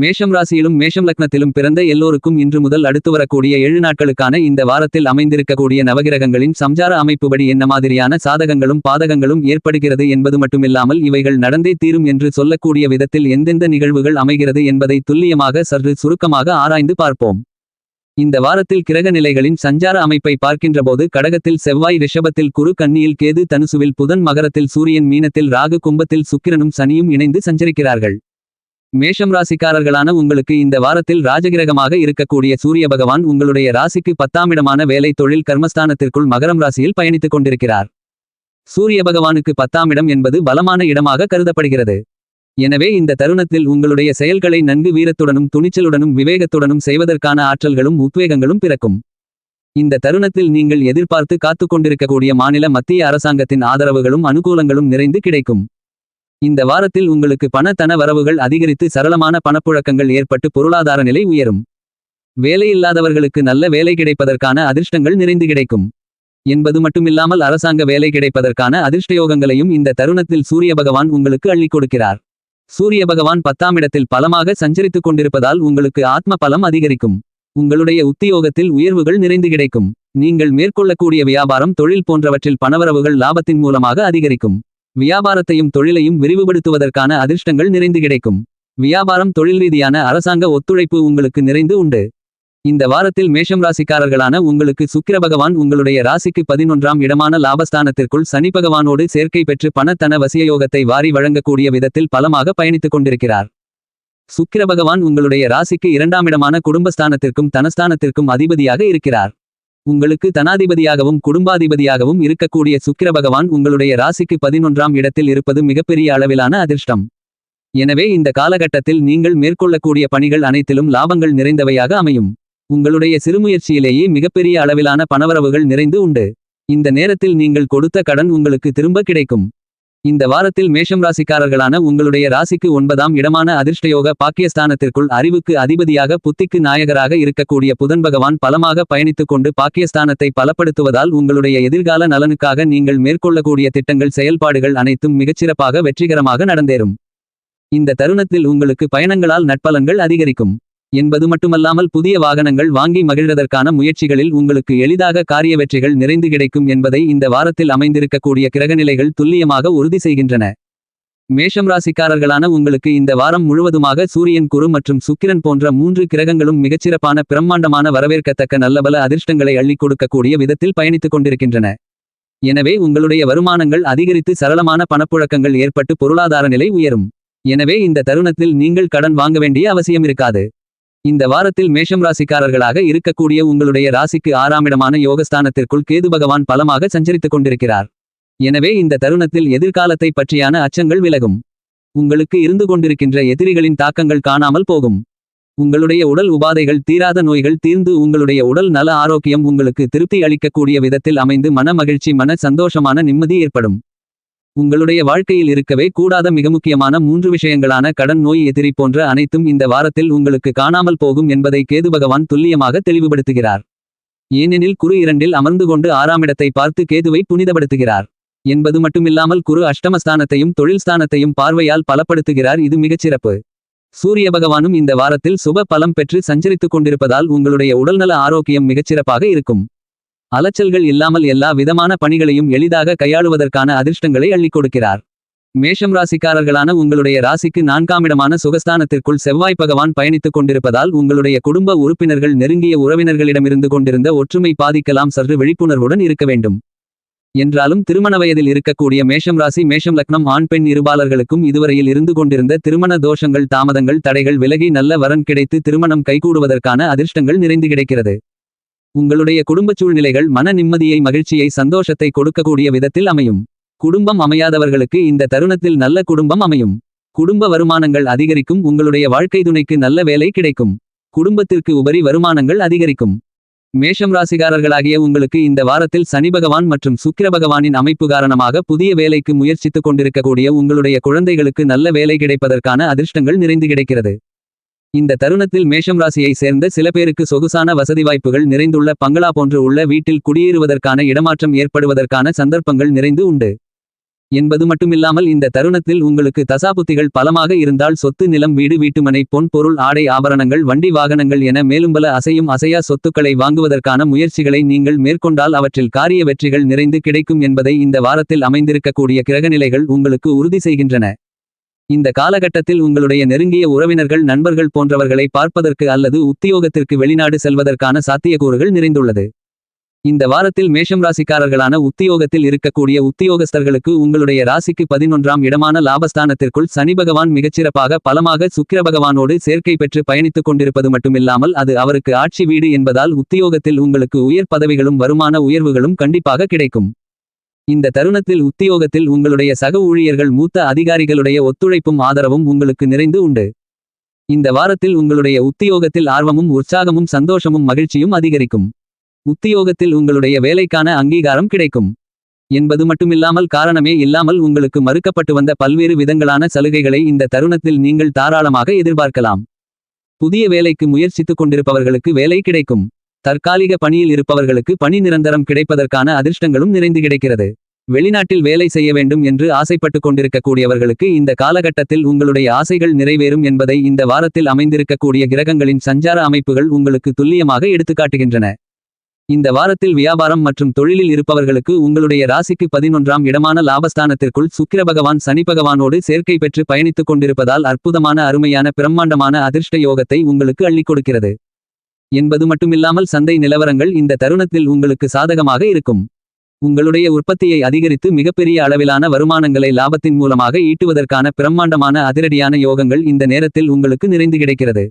மேஷம் ராசியிலும் மேஷம் லக்னத்திலும் பிறந்த எல்லோருக்கும் இன்று முதல் அடுத்து வரக்கூடிய ஏழு நாட்களுக்கான இந்த வாரத்தில் அமைந்திருக்கக்கூடிய நவகிரகங்களின் சம்சார அமைப்புபடி என்ன மாதிரியான சாதகங்களும் பாதகங்களும் ஏற்படுகிறது என்பது மட்டுமில்லாமல் இவைகள் நடந்தே தீரும் என்று சொல்லக்கூடிய விதத்தில் எந்தெந்த நிகழ்வுகள் அமைகிறது என்பதை துல்லியமாக சற்று சுருக்கமாக ஆராய்ந்து பார்ப்போம். இந்த வாரத்தில் கிரக நிலைகளின் சஞ்சார அமைப்பை பார்க்கின்றபோது கடகத்தில் செவ்வாய் ரிஷபத்தில் குரு கன்னியில் கேது தனுசுவில் புதன் மகரத்தில் சூரியன் மீனத்தில் ராகு கும்பத்தில் சுக்கிரனும் சனியும் இணைந்து சஞ்சரிக்கிறார்கள். மேஷம் ராசிக்காரர்களான உங்களுக்கு இந்த வாரத்தில் ராஜகிரகமாக இருக்கக்கூடிய சூரிய பகவான் உங்களுடைய ராசிக்கு பத்தாமிடமான வேலை தொழில் கர்மஸ்தானத்திற்குள் மகரம் ராசியில் பயணித்துக் கொண்டிருக்கிறார். சூரிய பகவானுக்கு பத்தாமிடம் என்பது பலமான இடமாக கருதப்படுகிறது. எனவே இந்த தருணத்தில் உங்களுடைய செயல்களை நன்கு வீரத்துடனும் துணிச்சலுடனும் விவேகத்துடனும் செய்வதற்கான ஆற்றல்களும் உத்வேகங்களும் பிறக்கும். இந்த தருணத்தில் நீங்கள் எதிர்பார்த்து காத்துக் கொண்டிருக்கக்கூடிய மாநில மத்திய அரசாங்கத்தின் ஆதரவுகளும் அனுகூலங்களும் நிறைந்து கிடைக்கும். இந்த வாரத்தில் உங்களுக்கு பண தன வரவுகள் அதிகரித்து சரளமான பணப்புழக்கங்கள் ஏற்பட்டு பொருளாதார நிலை உயரும். வேலையில்லாதவர்களுக்கு நல்ல வேலை கிடைப்பதற்கான அதிர்ஷ்டங்கள் நிறைந்து கிடைக்கும். என்பது மட்டுமில்லாமல் அரசாங்க வேலை கிடைப்பதற்கான அதிர்ஷ்டயோகங்களையும் இந்த தருணத்தில் சூரிய பகவான் உங்களுக்கு அள்ளிக் கொடுக்கிறார். சூரிய பகவான் பத்தாம் இடத்தில் பலமாக சஞ்சரித்துக் கொண்டிருப்பதால் உங்களுக்கு ஆத்ம பலம் அதிகரிக்கும். உங்களுடைய உத்தியோகத்தில் உயர்வுகள் நிறைந்து கிடைக்கும். நீங்கள் மேற்கொள்ளக்கூடிய வியாபாரம் தொழில் போன்றவற்றில் பணவரவுகள் லாபத்தின் மூலமாக அதிகரிக்கும். வியாபாரத்தையும் தொழிலையும் விரிவுபடுத்துவதற்கான அதிர்ஷ்டங்கள் நிறைந்து கிடைக்கும். வியாபாரம் தொழில் ரீதியான அரசாங்க ஒத்துழைப்பு உங்களுக்கு நிறைந்து உண்டு. இந்த வாரத்தில் மேஷம் ராசிக்காரர்களான உங்களுக்கு சுக்கிர பகவான் உங்களுடைய ராசிக்கு பதினொன்றாம் இடமான லாபஸ்தானத்திற்குள் சனி பகவானோடு சேர்க்கை பெற்று பணத்தன வசியயோகத்தை வாரி வழங்கக்கூடிய விதத்தில் பலமாக பயணித்துக் கொண்டிருக்கிறார். சுக்கிர பகவான் உங்களுடைய ராசிக்கு இரண்டாம் இடமான குடும்பஸ்தானத்திற்கும் தனஸ்தானத்திற்கும் அதிபதியாக இருக்கிறார். உங்களுக்கு தனாதிபதியாகவும் குடும்பாதிபதியாகவும் இருக்கக்கூடிய சுக்கிர பகவான் உங்களுடைய ராசிக்கு பதினொன்றாம் இடத்தில் இருப்பது மிகப்பெரிய அளவிலான அதிர்ஷ்டம். எனவே இந்த காலகட்டத்தில் நீங்கள் மேற்கொள்ளக்கூடிய பணிகள் அனைத்திலும் லாபங்கள் நிறைந்தவையாக அமையும். உங்களுடைய சிறுமுயற்சியிலேயே மிகப்பெரிய அளவிலான பணவரவுகள் நிறைந்து உண்டு. இந்த நேரத்தில் நீங்கள் கொடுத்த கடன் உங்களுக்கு திரும்ப கிடைக்கும். இந்த வாரத்தில் மேஷம் ராசிக்காரர்களான உங்களுடைய ராசிக்கு ஒன்பதாம் இடமான அதிர்ஷ்டயோக பாக்கியஸ்தானத்திற்குள் அறிவுக்கு அதிபதியாக புத்திக்கு நாயகராக இருக்கக்கூடிய புதன் பகவான் பலமாக பயணித்துக் கொண்டு பாக்கியஸ்தானத்தை பலப்படுத்துவதால் உங்களுடைய எதிர்கால நலனுக்காக நீங்கள் மேற்கொள்ளக்கூடிய திட்டங்கள் செயல்பாடுகள் அனைத்தும் மிகச்சிறப்பாக வெற்றிகரமாக நடந்தேறும். இந்த தருணத்தில் உங்களுக்கு பயணங்களால் நட்பலன்கள் அதிகரிக்கும். என்பது மட்டுமல்லாமல் புதிய வாகனங்கள் வாங்கி மகிழ்வதற்கான முயற்சிகளில் உங்களுக்கு எளிதாக காரிய வெற்றிகள் நிறைந்து கிடைக்கும் என்பதை இந்த வாரத்தில் அமைந்திருக்கக்கூடிய கிரகநிலைகள் துல்லியமாக உறுதி செய்கின்றன. மேஷம் ராசிக்காரர்களான உங்களுக்கு இந்த வாரம் முழுவதுமாக சூரியன் குரு மற்றும் சுக்கிரன் போன்ற மூன்று கிரகங்களும் மிகச்சிறப்பான பிரம்மாண்டமான வரவேற்கத்தக்க நல்லபல அதிர்ஷ்டங்களை அள்ளிக் கொடுக்கக்கூடிய விதத்தில் பயணித்துக் கொண்டிருக்கின்றன. எனவே உங்களுடைய வருமானங்கள் அதிகரித்து சரளமான பணப்புழக்கங்கள் ஏற்பட்டு பொருளாதார நிலை உயரும். எனவே இந்த தருணத்தில் நீங்கள் கடன் வாங்க வேண்டிய அவசியம் இருக்காது. இந்த வாரத்தில் மேஷம் ராசிக்காரர்களாக இருக்கக்கூடிய உங்களுடைய ராசிக்கு ஆறாமிடமான யோகஸ்தானத்திற்குள் கேது பகவான் பலமாக சஞ்சரித்துக் கொண்டிருக்கிறார். எனவே இந்த தருணத்தில் எதிர்காலத்தை பற்றியான அச்சங்கள் விலகும். உங்களுக்கு இருந்து கொண்டிருக்கின்ற எதிரிகளின் தாக்கங்கள் காணாமல் போகும். உங்களுடைய உடல் உபாதைகள் தீராத நோய்கள் தீர்ந்து உங்களுடைய உடல் நல ஆரோக்கியம் உங்களுக்கு திருப்தி அளிக்கக்கூடிய விதத்தில் அமைந்து மன மகிழ்ச்சி மன சந்தோஷமான நிம்மதி ஏற்படும். உங்களுடைய வாழ்க்கையில் இருக்கவே கூடாத மிக முக்கியமான மூன்று விஷயங்களான கடன் நோய் எதிரி போன்ற அனைத்தும் இந்த வாரத்தில் உங்களுக்கு காணாமல் போகும் என்பதை கேது பகவான் துல்லியமாக தெளிவுபடுத்துகிறார். ஏனெனில் குரு இரண்டில் அமர்ந்து கொண்டு ஆறாமிடத்தை பார்த்து கேதுவை புனிதப்படுத்துகிறார். என்பது மட்டுமில்லாமல் குரு அஷ்டமஸ்தானத்தையும் தொழில் ஸ்தானத்தையும் பார்வையால் பலப்படுத்துகிறார். இது மிகச்சிறப்பு சூரிய பகவானும் இந்த வாரத்தில் சுப பலம் பெற்று சஞ்சரித்துக் கொண்டிருப்பதால் உங்களுடைய உடல்நல ஆரோக்கியம் மிகச்சிறப்பாக இருக்கும். அலைச்சல்கள் இல்லாமல் எல்லா விதமான பணிகளையும் எளிதாக கையாளுவதற்கான அதிர்ஷ்டங்களை அள்ளிக் கொடுக்கிறார். மேஷம் ராசிக்காரர்களான உங்களுடைய ராசிக்கு நான்காமிடமான சுகஸ்தானத்திற்குள் செவ்வாய் பகவான் பயணித்துக் கொண்டிருப்பதால் உங்களுடைய குடும்ப உறுப்பினர்கள் நெருங்கிய உறவினர்களிடமிருந்து கொண்டிருந்த ஒற்றுமை பாதிக்கலாம் சற்று விழிப்புணர்வுடன் இருக்க வேண்டும். என்றாலும் திருமண வயதில் இருக்கக்கூடிய மேஷம் ராசி மேஷம் லக்னம் ஆண் பெண் இருபாளர்களுக்கும் இதுவரையில் இருந்து கொண்டிருந்த திருமண தோஷங்கள் தாமதங்கள் தடைகள் விலகி நல்ல வரன் கிடைத்து திருமணம் கைகூடுவதற்கான அதிர்ஷ்டங்கள் நிறைந்து கிடைக்கிறது. உங்களுடைய குடும்பச் சூழ்நிலைகள் மன நிம்மதியை மகிழ்ச்சியை சந்தோஷத்தை கொடுக்கக்கூடிய விதத்தில் அமையும். குடும்பம் அமையாதவர்களுக்கு இந்த தருணத்தில் நல்ல குடும்பம் அமையும். குடும்ப வருமானங்கள் அதிகரிக்கும் உங்களுடைய வாழ்க்கை துணைக்கு நல்ல வேலை கிடைக்கும். குடும்பத்திற்கு உபரி வருமானங்கள் அதிகரிக்கும். மேஷம் ராசிகாரர்களாகிய உங்களுக்கு இந்த வாரத்தில் சனி பகவான் மற்றும் சுக்கிர பகவானின் அமைப்பு காரணமாக புதிய வேலைக்கு முயற்சித்துக் கொண்டிருக்கக்கூடிய உங்களுடைய குழந்தைகளுக்கு நல்ல வேலை கிடைப்பதற்கான அதிர்ஷ்டங்கள் நிறைந்து கிடைக்கிறது. இந்த தருணத்தில் மேஷம் ராசியை சேர்ந்த சில பேருக்கு சொகுசான வசதி வாய்ப்புகள் நிறைந்துள்ள பங்களா போன்று உள்ள வீட்டில் குடியேறுவதற்கான இடமாற்றம் ஏற்படுவதற்கான சந்தர்ப்பங்கள் நிறைந்து உண்டு. என்பது மட்டுமில்லாமல் இந்த தருணத்தில் உங்களுக்கு தசாபுத்திகள் பலமாக இருந்தால் சொத்து நிலம் வீடு வீட்டுமனை பொன் பொருள் ஆடை ஆபரணங்கள் வண்டி வாகனங்கள் என மேலும் பல அசையும் அசையா சொத்துக்களை வாங்குவதற்கான முயற்சிகளை நீங்கள் மேற்கொண்டால் அவற்றில் காரிய வெற்றிகள் நிறைந்து கிடைக்கும் என்பதை இந்த வாரத்தில் அமைந்திருக்கக்கூடிய கிரகநிலைகள் உங்களுக்கு உறுதி செய்கின்றன. இந்த காலகட்டத்தில் உங்களுடைய நெருங்கிய உறவினர்கள் நண்பர்கள் போன்றவர்களை பார்ப்பதற்கு அல்லது உத்தியோகத்திற்கு வெளிநாடு செல்வதற்கான சாத்தியக்கூறுகள் நிறைந்துள்ளது. இந்த வாரத்தில் மேஷம் ராசிக்காரர்களான உத்தியோகத்தில் இருக்கக்கூடிய உத்தியோகஸ்தர்களுக்கு உங்களுடைய ராசிக்கு பதினொன்றாம் இடமான லாபஸ்தானத்திற்குள் சனி பகவான் மிகச்சிறப்பாக பலமாக சுக்கிர பகவானோடு சேர்க்கை பெற்று பயணித்துக் கொண்டிருப்பது மட்டுமில்லாமல் அது அவருக்கு ஆட்சி வீடு என்பதால் உத்தியோகத்தில் உங்களுக்கு உயர் பதவிகளும் வருமான உயர்வுகளும் கண்டிப்பாக கிடைக்கும். இந்த தருணத்தில் உத்தியோகத்தில் உங்களுடைய சக ஊழியர்கள் மூத்த அதிகாரிகளுடைய ஒத்துழைப்பும் ஆதரவும் உங்களுக்கு நிறைந்து உண்டு. இந்த வாரத்தில் உங்களுடைய உத்தியோகத்தில் ஆர்வமும் உற்சாகமும் சந்தோஷமும் மகிழ்ச்சியும் அதிகரிக்கும். உத்தியோகத்தில் உங்களுடைய வேலைக்கான அங்கீகாரம் கிடைக்கும். என்பது மட்டுமில்லாமல் காரணமே இல்லாமல் உங்களுக்கு மறுக்கப்பட்டு வந்த பல்வேறு விதங்களான சலுகைகளை இந்த தருணத்தில் நீங்கள் தாராளமாக எதிர்பார்க்கலாம். புதிய வேலைக்கு முயற்சித்துக் கொண்டிருப்பவர்களுக்கு வேலை கிடைக்கும். தற்காலிக பணியில் இருப்பவர்களுக்கு பணி நிரந்தரம் கிடைப்பதற்கான அதிர்ஷ்டங்களும் நிறைந்து கிடைக்கிறது. வெளிநாட்டில் வேலை செய்ய வேண்டும் என்று ஆசைப்பட்டுக் கொண்டிருக்கக்கூடியவர்களுக்கு இந்த காலகட்டத்தில் உங்களுடைய ஆசைகள் நிறைவேறும் என்பதை இந்த வாரத்தில் அமைந்திருக்கக்கூடிய கிரகங்களின் சஞ்சார அமைப்புகள் உங்களுக்கு துல்லியமாக எடுத்துக்காட்டுகின்றன. இந்த வாரத்தில் வியாபாரம் மற்றும் தொழிலில் இருப்பவர்களுக்கு உங்களுடைய ராசிக்கு பதினொன்றாம் இடமான லாபஸ்தானத்திற்குள் சுக்கிர பகவான் சனி பகவானோடு சேர்க்கை பெற்று பயணித்துக் கொண்டிருப்பதால் அற்புதமான அருமையான பிரம்மாண்டமான அதிர்ஷ்ட யோகத்தை உங்களுக்கு அள்ளிக் கொடுக்கிறது. என்பது மட்டுமில்லாமல் சந்தை நிலவரங்கள் இந்த தருணத்தில் உங்களுக்கு சாதகமாக இருக்கும். உங்களுடைய உற்பத்தியை அதிகரித்து மிகப்பெரிய அளவிலான வருமானங்களை லாபத்தின் மூலமாக ஈட்டுவதற்கான பிரம்மாண்டமான அதிரடியான யோகங்கள் இந்த நேரத்தில் உங்களுக்கு நிறைந்து கிடைக்கிறது.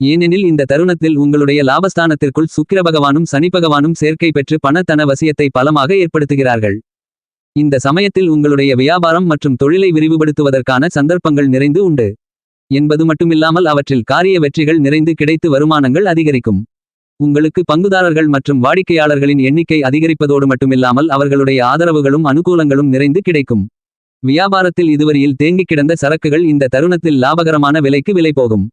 ஏனெனில் இந்த தருணத்தில் உங்களுடைய லாபஸ்தானத்திற்குள் சுக்கிர பகவானும் சனி பகவானும் சேர்க்கை பெற்று பணத்தன வசியத்தை பலமாக ஏற்படுத்துகிறார்கள். இந்த சமயத்தில் உங்களுடைய வியாபாரம் மற்றும் தொழிலை விரிவுபடுத்துவதற்கான சந்தர்ப்பங்கள் நிறைந்து உண்டு. என்பது மட்டுமில்லாமல் அவற்றில் காரிய வெற்றிகள் நிறைந்து கிடைத்து வருமானங்கள் அதிகரிக்கும். உங்களுக்கு பங்குதாரர்கள் மற்றும் வாடிக்கையாளர்களின் எண்ணிக்கை அதிகரிப்பதோடு மட்டுமில்லாமல் அவர்களுடைய ஆதரவுகளும் அனுகூலங்களும் நிறைந்து கிடைக்கும். வியாபாரத்தில் இதுவரையில் தேங்கிக் கிடந்த சரக்குகள் இந்த தருணத்தில் லாபகரமான விலைக்கு விலை போகும்.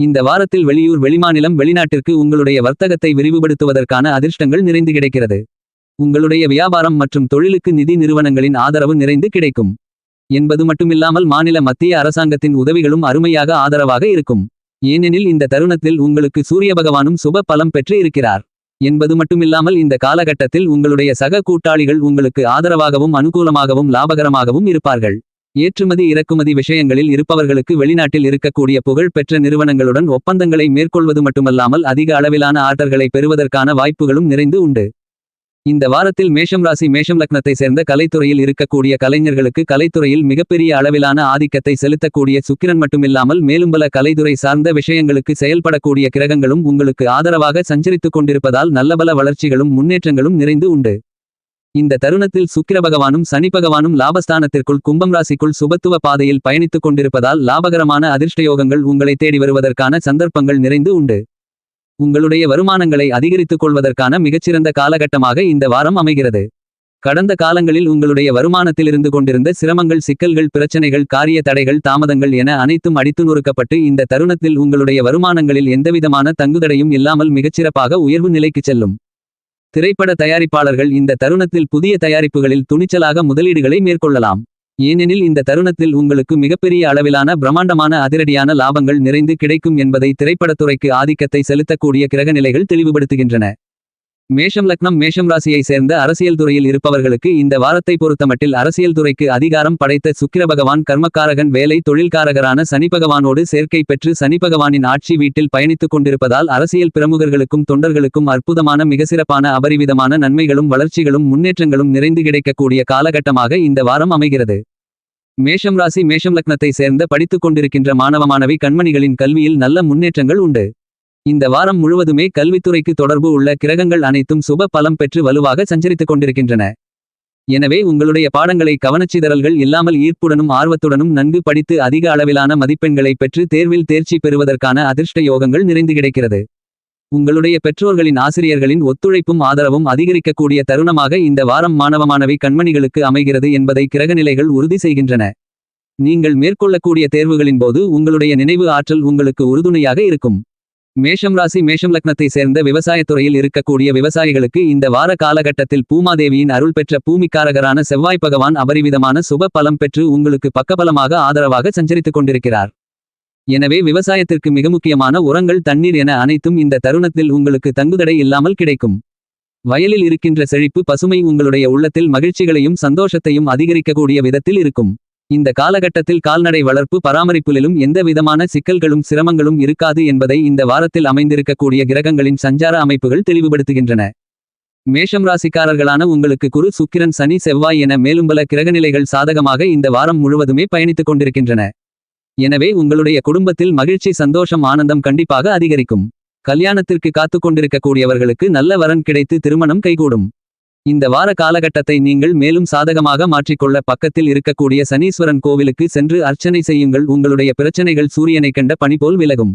இந்த வாரத்தில் வெளியூர் வெளிமாநிலம் வெளிநாட்டிற்கு உங்களுடைய வர்த்தகத்தை விரிவுபடுத்துவதற்கான அதிர்ஷ்டங்கள் நிறைந்து கிடைக்கிறது. உங்களுடைய வியாபாரம் மற்றும் தொழிலுக்கு நிதி நிறுவனங்களின் ஆதரவு நிறைந்து கிடைக்கும். என்பது மட்டுமில்லாமல் மாநில மத்திய அரசாங்கத்தின் உதவிகளும் அருமையாக ஆதரவாக இருக்கும். ஏனெனில் இந்த தருணத்தில் உங்களுக்கு சூரிய பகவானும் சுப பலம் பெற்று இருக்கிறார். என்பது மட்டுமில்லாமல் இந்த காலகட்டத்தில் உங்களுடைய சக கூட்டாளிகள் உங்களுக்கு ஆதரவாகவும் அனுகூலமாகவும் லாபகரமாகவும் இருப்பார்கள். ஏற்றுமதி இறக்குமதி விஷயங்களில் இருப்பவர்களுக்கு வெளிநாட்டில் இருக்கக்கூடிய புகழ் பெற்ற நிறுவனங்களுடன் ஒப்பந்தங்களை மேற்கொள்வது மட்டுமல்லாமல் அதிக அளவிலான ஆர்டர்களை பெறுவதற்கான வாய்ப்புகளும் நிறைந்து உண்டு. இந்த வாரத்தில் மேஷம் ராசி மேஷம் லக்னத்தை சேர்ந்த கலைத்துறையில் இருக்கக்கூடிய கலைஞர்களுக்கு கலைத்துறையில் மிகப்பெரிய அளவிலான ஆதிக்கத்தை செலுத்தக்கூடிய சுக்கிரன் மட்டுமில்லாமல் மேலும் பல கலைத்துறை சார்ந்த விஷயங்களுக்கு செயல்படக்கூடிய கிரகங்களும் உங்களுக்கு ஆதரவாக சஞ்சரித்துக் கொண்டிருப்பதால் நல்லபல வளர்ச்சிகளும் முன்னேற்றங்களும் நிறைந்து உண்டு. இந்த தருணத்தில் சுக்கிர பகவானும் சனி பகவானும் லாபஸ்தானத்திற்குள் கும்பம் ராசிக்குள் சுபத்துவ பாதையில் பயணித்துக் கொண்டிருப்பதால் லாபகரமான அதிர்ஷ்டயோகங்கள் உங்களை தேடி வருவதற்கான சந்தர்ப்பங்கள் நிறைந்து உண்டு. உங்களுடைய வருமானங்களை அதிகரித்துக் கொள்வதற்கான மிகச்சிறந்த காலகட்டமாக இந்த வாரம் அமைகிறது. கடந்த காலங்களில் உங்களுடைய வருமானத்திலிருந்து கொண்டிருந்த சிரமங்கள் சிக்கல்கள் பிரச்சனைகள் காரிய தடைகள் தாமதங்கள் என அனைத்தும் அடித்து நொறுக்கப்பட்டு இந்த தருணத்தில் உங்களுடைய வருமானங்களில் எந்தவிதமான தங்குதடையும் இல்லாமல் மிகச்சிறப்பாக உயர்வு நிலைக்கு செல்லும். திரைப்பட தயாரிப்பாளர்கள் இந்த தருணத்தில் புதிய தயாரிப்புகளில் துணிச்சலாக முதலீடுகளை மேற்கொள்ளலாம். ஏனெனில் இந்த தருணத்தில் உங்களுக்கு மிகப்பெரிய அளவிலான பிரம்மாண்டமான அதிரடியான லாபங்கள் நிறைந்து கிடைக்கும் என்பதை திரைப்படத்துறைக்கு ஆதிக்கத்தை செலுத்தக்கூடிய கிரகநிலைகள் தெளிவுபடுத்துகின்றன. மேஷம் லக்னம் மேஷம் ராசியை சேர்ந்த அரசியல் துறையில் இருப்பவர்களுக்கு இந்த வாரத்தை பொறுத்தமட்டில் அரசியல் துறைக்கு அதிகாரம் படைத்த சுக்கிர பகவான் கர்மக்காரகன் வேலை தொழில்காரகரான சனி பகவானோடு சேர்க்கை பெற்று சனி பகவானின் ஆட்சி வீட்டில் பயணித்துக் கொண்டிருப்பதால் அரசியல் பிரமுகர்களுக்கும் தொண்டர்களுக்கும் அற்புதமான மிக சிறப்பான அபரிவிதமான நன்மைகளும் வளர்ச்சிகளும் முன்னேற்றங்களும் நிறைந்து கிடைக்கக்கூடிய காலகட்டமாக இந்த வாரம் அமைகிறது. மேஷம் ராசி மேஷம் லக்னத்தை சேர்ந்த படித்துக் கொண்டிருக்கின்ற மாணவ மாணவி கண்மணிகளின் கல்வியில் நல்ல முன்னேற்றங்கள் உண்டு. இந்த வாரம் முழுவதுமே கல்வித்துறைக்கு தொடர்பு உள்ள கிரகங்கள் அனைத்தும் சுப பலம் பெற்று வலுவாக சஞ்சரித்துக் கொண்டிருக்கின்றன. எனவே உங்களுடைய பாடங்களை கவனச்சிதறல்கள் இல்லாமல் ஈர்ப்புடனும் ஆர்வத்துடனும் நன்கு படித்து அதிக அளவிலான மதிப்பெண்களை பெற்று தேர்வில் தேர்ச்சி பெறுவதற்கான அதிர்ஷ்ட யோகங்கள் நிறைந்து கிடைக்கிறது. உங்களுடைய பெற்றோர்களின் ஆசிரியர்களின் ஒத்துழைப்பும் ஆதரவும் அதிகரிக்கக்கூடிய தருணமாக இந்த வாரம் மாணவ மாணவி கண்மணிகளுக்கு அமைகிறது என்பதை கிரகநிலைகள் உறுதி செய்கின்றன. நீங்கள் மேற்கொள்ளக்கூடிய தேர்வுகளின் போது உங்களுடைய நினைவு ஆற்றல் உங்களுக்கு உறுதுணையாக இருக்கும். மேஷம் ராசி மேஷம் லக்னத்தை சேர்ந்த விவசாயத்துறையில் இருக்கக்கூடிய விவசாயிகளுக்கு இந்த வார காலகட்டத்தில் பூமாதேவியின் அருள் பெற்ற பூமிக்காரகரான செவ்வாய் பகவான் அபரிவிதமான சுப பலம் பெற்று உங்களுக்கு பக்கபலமாக ஆதரவாக சஞ்சரித்துக் கொண்டிருக்கிறார். எனவே விவசாயத்திற்கு மிக முக்கியமான உரங்கள் தண்ணீர் என அனைத்தும் இந்த தருணத்தில் உங்களுக்கு தங்குதடை இல்லாமல் கிடைக்கும். வயலில் இருக்கின்ற செழிப்பு பசுமை உங்களுடைய உள்ளத்தில் மகிழ்ச்சிகளையும் சந்தோஷத்தையும் அதிகரிக்கக்கூடிய விதத்தில் இருக்கும். இந்த காலகட்டத்தில் கால்நடை வளர்ப்பு பராமரிப்பிலும் எந்த விதமான சிக்கல்களும் சிரமங்களும் இருக்காது என்பதை இந்த வாரத்தில் அமைந்திருக்கக்கூடிய கிரகங்களின் சஞ்சார அமைப்புகள் தெளிவுபடுத்துகின்றன. மேஷம் ராசிக்காரர்களான உங்களுக்கு குரு சுக்கிரன் சனி செவ்வாய் என மேலும் பல கிரகநிலைகள் சாதகமாக இந்த வாரம் முழுவதுமே பயணித்துக் கொண்டிருக்கின்றன. எனவே உங்களுடைய குடும்பத்தில் மகிழ்ச்சி சந்தோஷம் ஆனந்தம் கண்டிப்பாக அதிகரிக்கும். கல்யாணத்திற்கு காத்துக் கொண்டிருக்கக்கூடியவர்களுக்கு நல்ல வரன் கிடைத்து திருமணம் கைகூடும். இந்த வார காலகட்டத்தை நீங்கள் மேலும் சாதகமாக மாற்றிக்கொள்ள பக்கத்தில் இருக்கக்கூடிய சனீஸ்வரன் கோவிலுக்கு சென்று அர்ச்சனை செய்யுங்கள். உங்களுடைய பிரச்சனைகள் சூரியனை கண்ட பணி போல் விலகும்.